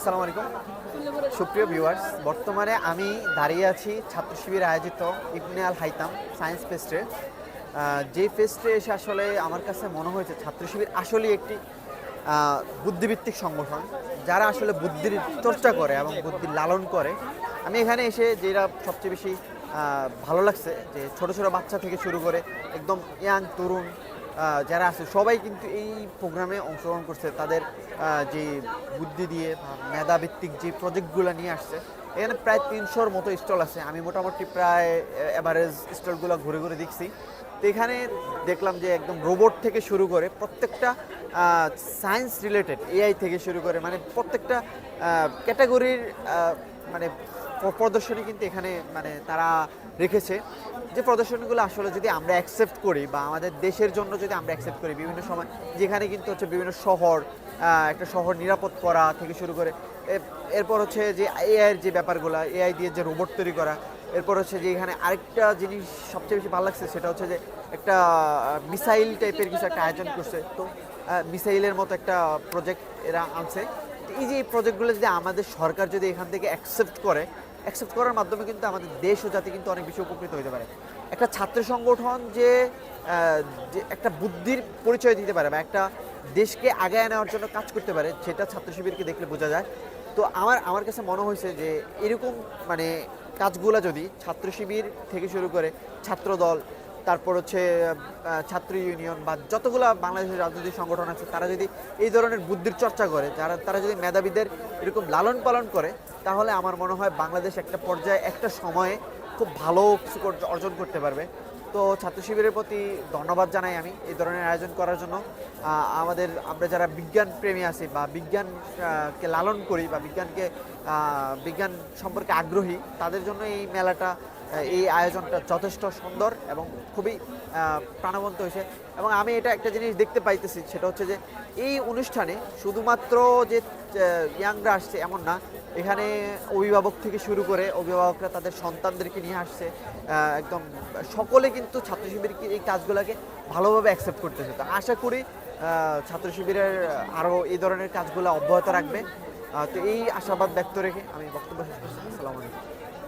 আসসালামু আলাইকুম। সুপ্রিয় ভিউয়ার্স বর্তমানে আমি দাঁড়িয়ে আছি ছাত্র শিবির আয়োজিত ইবনে আল হাইতাম সায়েন্স ফেস্টে। যে ফেস্টে এসে আসলে আমার কাছে মনে হয়েছে ছাত্র শিবির আসলেই একটি বুদ্ধিভিত্তিক সংগঠন, যারা আসলে বুদ্ধির চর্চা করে এবং বুদ্ধির লালন করে। আমি এখানে এসে যেটা সবচেয়ে বেশি ভালো লাগছে যে ছোট ছোট বাচ্চা থেকে শুরু করে একদম ইয়াং, তরুণ যারা আছে, সবাই কিন্তু এই প্রোগ্রামে অংশগ্রহণ করছে। তাদের যে বুদ্ধি দিয়ে মেধাভিত্তিক যে প্রজেক্টগুলো নিয়ে আসছে, এখানে প্রায় তিনশোর মতো স্টল আছে। আমি মোটামুটি প্রায় অ্যাভারেজ স্টলগুলো ঘুরে ঘুরে দেখছি। তো এখানে দেখলাম যে একদম রোবট থেকে শুরু করে প্রত্যেকটা সায়েন্স রিলেটেড এআই থেকে শুরু করে মানে প্রত্যেকটা ক্যাটাগরির মানে প্রদর্শনী কিন্তু এখানে মানে তারা রেখেছে। যে প্রদর্শনীগুলো আসলে যদি আমরা অ্যাকসেপ্ট করি বা আমাদের দেশের জন্য যদি আমরা অ্যাকসেপ্ট করি, বিভিন্ন সময়, যেখানে কিন্তু হচ্ছে বিভিন্ন শহর একটা শহর নিরাপদ করা থেকে শুরু করে এরপর হচ্ছে যে এআইয়ের যে ব্যাপারগুলো এআই দিয়ে যে রোবট তৈরি করা, এরপর হচ্ছে যে এখানে আরেকটা জিনিস সবচেয়ে বেশি ভালো লাগছে, সেটা হচ্ছে যে একটা মিসাইল টাইপের কিছু একটা আয়োজন করছে। তো মিসাইলের মতো একটা প্রজেক্ট এরা আনছে। এই যে এই প্রজেক্টগুলো যদি আমাদের সরকার যদি এখান থেকে অ্যাকসেপ্ট করে অ্যাকসেপ্ট করার মাধ্যমে কিন্তু আমাদের দেশ ও জাতি কিন্তু অনেক বেশি উপকৃত হতে পারে। একটা ছাত্র সংগঠন যে যে একটা বুদ্ধির পরিচয় দিতে পারে বা একটা দেশকে আগায় নেওয়ার জন্য কাজ করতে পারে, সেটা ছাত্র শিবিরকে দেখলে বোঝা যায়। তো আমার আমার কাছে মনে হয়েছে যে এরকম মানে কাজগুলো যদি ছাত্র শিবির থেকে শুরু করে ছাত্র দল তারপর হচ্ছে ছাত্র ইউনিয়ন বা যতগুলো বাংলাদেশের রাজনৈতিক সংগঠন আছে, তারা যদি এই ধরনের বুদ্ধির চর্চা করে, যারা, তারা যদি মেধাবীদের এরকম লালন পালন করে, তাহলে আমার মনে হয় বাংলাদেশ একটা পর্যায়ে, একটা সময়ে খুব ভালো কিছু অর্জন করতে পারবে। তো ছাত্র শিবিরের প্রতি ধন্যবাদ জানাই আমি এই ধরনের আয়োজন করার জন্য। আমাদের, আমরা যারা বিজ্ঞান প্রেমী আছি বা বিজ্ঞানকে লালন করি বা বিজ্ঞানকে বিজ্ঞান সম্পর্কে আগ্রহী, তাদের জন্য এই মেলাটা এই আয়োজনটা যথেষ্ট সুন্দর এবং খুবই প্রাণবন্ত হয়েছে। এবং আমি এটা একটা জিনিস দেখতে পাইতেছি, সেটা হচ্ছে যে এই অনুষ্ঠানে শুধুমাত্র যে ইয়াংরা আসছে এমন না, এখানে অভিভাবক থেকে শুরু করে অভিভাবকরা তাদের সন্তানদেরকে নিয়ে আসছে একদম সকলে কিন্তু ছাত্র শিবিরকে এই কাজগুলোকে ভালোভাবে অ্যাকসেপ্ট করতেছে। তো আশা করি ছাত্র শিবিরের আরও এই ধরনের কাজগুলো অব্যাহত রাখবে। তো এই আশাবাদ ব্যক্ত রেখে আমি বক্তব্য শেষ করছি। আসসালামু আলাইকুম।